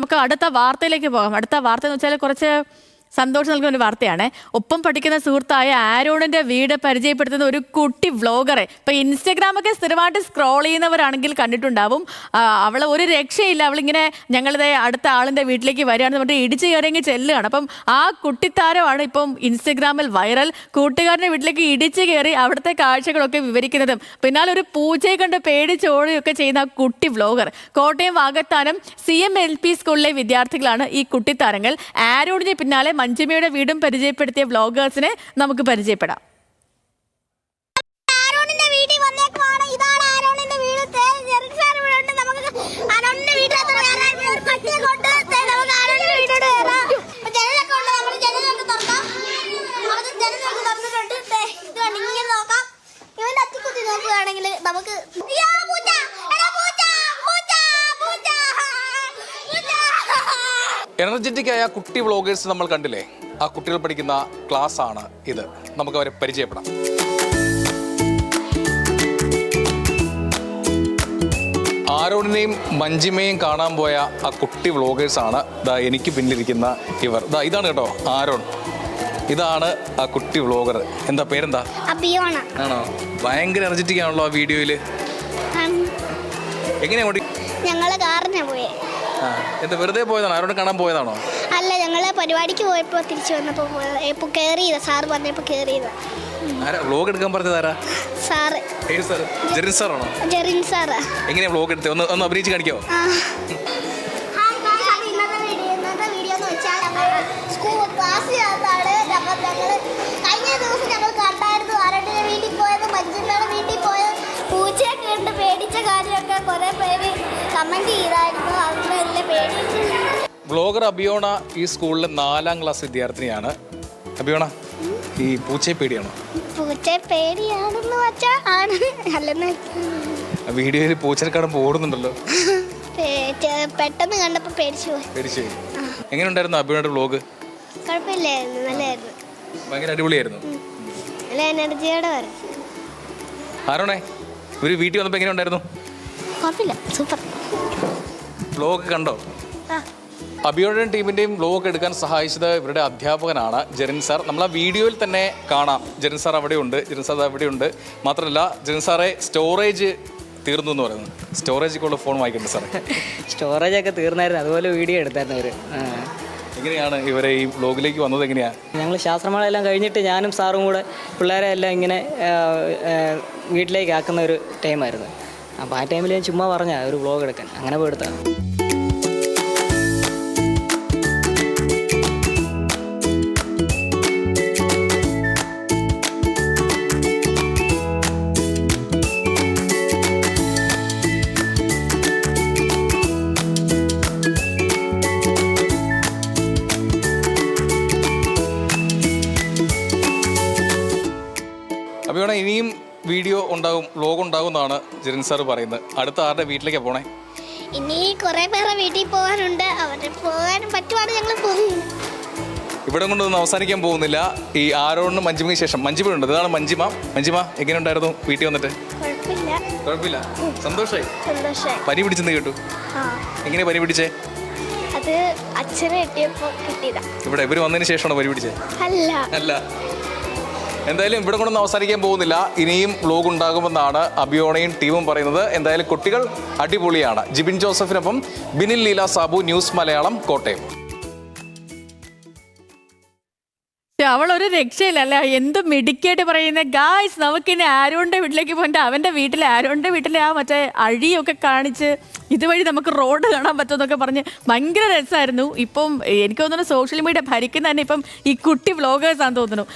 നമുക്ക് അടുത്ത വാർത്തയിലേക്ക് പോകാം. അടുത്ത വാർത്ത എന്ന് വെച്ചാൽ കുറച്ച് സന്തോഷം നൽകുന്ന ഒരു വാർത്തയാണ്. ഒപ്പം പഠിക്കുന്ന സുഹൃത്തായ ആരോണിന്റെ വീട് പരിചയപ്പെടുത്തുന്ന ഒരു കുട്ടി വ്ളോഗറെ. ഇപ്പൊ ഇൻസ്റ്റഗ്രാമൊക്കെ സ്ഥിരമായിട്ട് സ്ക്രോൾ ചെയ്യുന്നവരാണെങ്കിൽ കണ്ടിട്ടുണ്ടാവും. അവൾ ഒരു രക്ഷയില്ല. അവളിങ്ങനെ ഞങ്ങളുടെ അടുത്ത ആളിന്റെ വീട്ടിലേക്ക് വരികയാണെന്ന് പറഞ്ഞിട്ട് ഇടിച്ചു കയറിയെങ്കിൽ ചെല്ലുകയാണ്. അപ്പം ആ കുട്ടിത്താരമാണ് ഇപ്പം ഇൻസ്റ്റഗ്രാമിൽ വൈറൽ. കൂട്ടുകാരന്റെ വീട്ടിലേക്ക് ഇടിച്ചു കയറി അവിടുത്തെ കാഴ്ചകളൊക്കെ വിവരിക്കുന്നതും. പിന്നാലെ ഒരു പൂജയെ കണ്ട് പേടിച്ചോടുകയൊക്കെ ചെയ്യുന്ന ആ കുട്ടി vlogger. Kottayam Vakathanam C M L P സ്കൂളിലെ വിദ്യാർത്ഥികളാണ് ഈ കുട്ടിത്താരങ്ങൾ. ആരോടിന് പിന്നാലെ മഞ്ജുമയുടെ വീടും പരിചയപ്പെടുത്തിയ വ്ളോഗേഴ്സിനെ നമുക്ക് പരിചയപ്പെടാം. ആരോണിന്റെ എനർജറ്റിക് ആയ കുട്ടി വ്ളോഗേഴ്സ് നമ്മൾ കണ്ടില്ലേ? ആ കുട്ടികൾ പഠിക്കുന്ന ക്ലാസ് ആണ് ഇത്. നമുക്ക് അവരെ പരിചയപ്പെടാം. ആരോണിനെയും മഞ്ജിമയും കാണാൻ പോയ ആ കുട്ടി വ്ളോഗേഴ്സ് ആണ് ദാ എനിക്ക് പിന്നിലിരിക്കുന്ന ഇവർ. ദാ ഇതാണ് കേട്ടോ ആരോൺ. ഇതാണ് ആ കുട്ടി വ്ളോഗർ. എന്താ പേരെന്താ? ആണോ? ഭയങ്കര എനർജറ്റിക് ആണല്ലോ ആ വീഡിയോയിൽ. എങ്ങനെയാ ഞങ്ങൾ കാറിനാ പോയേ. എന്താ വെറുതെ പോയതാണോ? ആരോട് കാണാൻ പോയതാണോ? അല്ല ഞങ്ങൾ പരിപാടിക്ക് പോയപ്പോ തിരിച്ചു വന്നപ്പോ ഇപ്പൊ കേറിയതാ. സാറ് പറഞ്ഞപ്പോ കേറിയതാ. ആരാ? വ്ലോഗ് എടുക്കാൻ പറഞ്ഞത് ആരാ? സാറ്. ഏത് സാർ ജെറിൻ സാറാണോ? ജെറിൻ സാറാ. എങ്ങനെയാ വ്ലോഗ് എടുത്തത് ഒന്ന് ഒന്ന് അഭിനയിച്ച് കാണിക്കോ. ആ. ഹായ് ഗായ്സ്, ഇന്നത്തെ വീഡിയോ എന്ന് വെച്ചാൽ നമ്മൾ സ്കൂൾ ക്ലാസ്സിനകത്താണ് നമ്മൾ ഞങ്ങൾ കഴിഞ്ഞ ദിവസം ഞങ്ങൾ കണ്ടായിരുന്നു. ആരുടെ വീട്ടിൽ പോയത് മഞ്ജുമ്മയുടെ വീട്ടിൽ പോയത്. പൂച്ചയൊക്കെ ഉണ്ട് പേടിച്ച കാര്യമൊക്കെ കുറേ പേര് കമന്റ് ചെയ്തായിരുന്നു. അതിന് വലിയ പേടി വ്ളോഗർ അബിയോണ ഈ സ്കൂളിലെ നാലാം ക്ലാസ് വിദ്യാർത്ഥിനിയാണ്. അബിയോണ ഈ പൂച്ചയെ പേടിയാണോ? പൂച്ചയെ പേടിയാണെന്ന് വെച്ചാൽ ആണ്. അല്ലെന്ന് വീഡിയോയിൽ പൂച്ചനെ കാണുമ്പോൾ ഓടുന്നുണ്ടല്ലോ പെട്ടെന്ന് കണ്ടപ്പോൾ പേടിച്ചു പേടിച്ച് എങ്ങനെ ഉണ്ടായിരുന്നു അബിയോണയുടെ ബ്ലോഗ്? കുഴപ്പമില്ലായിരുന്നു നല്ലതായിരുന്നു ഭയങ്കര അടിപൊളിയായിരുന്നു. നല്ല എനർജിയോടെ വരും ആരോണേ ഒരു വീട്ടിൽ വന്നപ്പോൾ എങ്ങനെ ഉണ്ടായിരുന്നു കുഴപ്പമില്ല. സൂപ്പർ. ബ്ലോഗ് കണ്ടോ? ആ. ടീമിന്റെയും ബ്ലോഗ് വ്ളോഗ് എടുക്കാൻ സഹായിച്ചത് ഇവരുടെ അധ്യാപകനാണ് ജെറിൻ സാർ. നമ്മൾ ആ വീഡിയോയിൽ തന്നെ കാണാം. ജെറിൻ സാർ അവിടെയുണ്ട്. ജെറിൻ സാർ അവിടെയുണ്ട് മാത്രമല്ല ജെറിൻ സാറെ സ്റ്റോറേജ് തീർന്നു എന്ന് പറയുന്നത് സ്റ്റോറേജൊക്കെ ഫോൺ വാങ്ങിക്കുന്നുണ്ട് സാറേ. സ്റ്റോറേജ് ഒക്കെ തീർന്നായിരുന്നു. അതുപോലെ വീഡിയോ എടുത്തായിരുന്നു അവർ എങ്ങനെയാണ് ഇവരെ ഈ ബ്ലോഗിലേക്ക് വന്നത്? എങ്ങനെയാണ് ഞങ്ങൾ ശാസ്ത്രമേളയെല്ലാം കഴിഞ്ഞിട്ട് ഞാനും സാറും കൂടെ പിള്ളേരെ എല്ലാം ഇങ്ങനെ വീട്ടിലേക്ക് ആക്കുന്ന ഒരു ടൈമായിരുന്നു. അപ്പോൾ ആ ടൈമിൽ ഞാൻ ചുമ്മാ പറഞ്ഞ ഒരു വ്ളോഗ് എടുക്കാൻ. അങ്ങനെ പോയി എടുത്താൽ വീഡിയോ ഉണ്ടാകും വ്ളോഗ് ഉണ്ടാകും എന്നാണ് ജിരൻ സാർ പറയുന്നത്. അടുത്ത ആരുടെ വീട്ടിലേക്കാണ് പോണേ? ഇനി കുറെ പേരെ വീട്ടിൽ പോകാനുണ്ട്. അവരെ പോകാൻ പറ്റുവാണ് ഞങ്ങൾ പോകും ഇവിടെ കൊണ്ടൊന്നും അവസാനിക്കാൻ പോകുന്നില്ല. ഈ ആരോണിന് മഞ്ജിമയ്ക്ക് ശേഷം. മഞ്ജിമ ഉണ്ട്. ഇതാണ് മഞ്ജിമ. മഞ്ജിമ എങ്ങനെ ഉണ്ടായിരുന്നു വീട്ടിൽ വന്നിട്ട്? കുഴപ്പമില്ല. കുഴപ്പമില്ല. സന്തോഷമായി സന്തോഷമായി പനി പിടിച്ചെന്ന് കേട്ടു. ആ. എങ്ങനെ പനി പിടിച്ചേ? അത് അച്ഛനെ കിട്ടിയതാ. ഇവിടെ ഇവർ വന്നതിന് ശേഷമാണോ പനി പിടിച്ചേ? അല്ല. അല്ല. എന്തായാലും ഇവിടെ കൊണ്ടൊന്നും അവസാനിക്കാൻ പോകുന്നില്ല. ഇനിയും വ്ലോഗ് ഉണ്ടാകുമെന്നാണ് അബിയോണയും ടീമും പറയുന്നത്. എന്തായാലും കുട്ടികൾ അടിപൊളിയാണ്. ജിബിൻ ജോസഫിനൊപ്പം ബിനിൽ ലീല സാബു ന്യൂസ് മലയാളം കോട്ടയം. അവൾ ഒരു രക്ഷയില്ല എന്ത് മിടിക്കായിട്ട് പറയുന്ന. ഗായ്സ് നമുക്കിനി ആരോണിന്റെ വീട്ടിലേക്ക് പോയിട്ട് അവന്റെ വീട്ടിലെ ആരോണിന്റെ വീട്ടിലെ ആ മറ്റേ അഴിയൊക്കെ കാണിച്ച് ഇതുവഴി നമുക്ക് റോഡ് കാണാൻ പറ്റുമെന്നൊക്കെ പറഞ്ഞ് ഭയങ്കര രസമായിരുന്നു ഇപ്പം എനിക്ക് തോന്നുന്നു സോഷ്യൽ മീഡിയ ഭരിക്കുന്ന തന്നെ ഇപ്പം ഈ കുട്ടി വ്ളോഗേഴ്സ് ആണെന്ന് തോന്നുന്നു.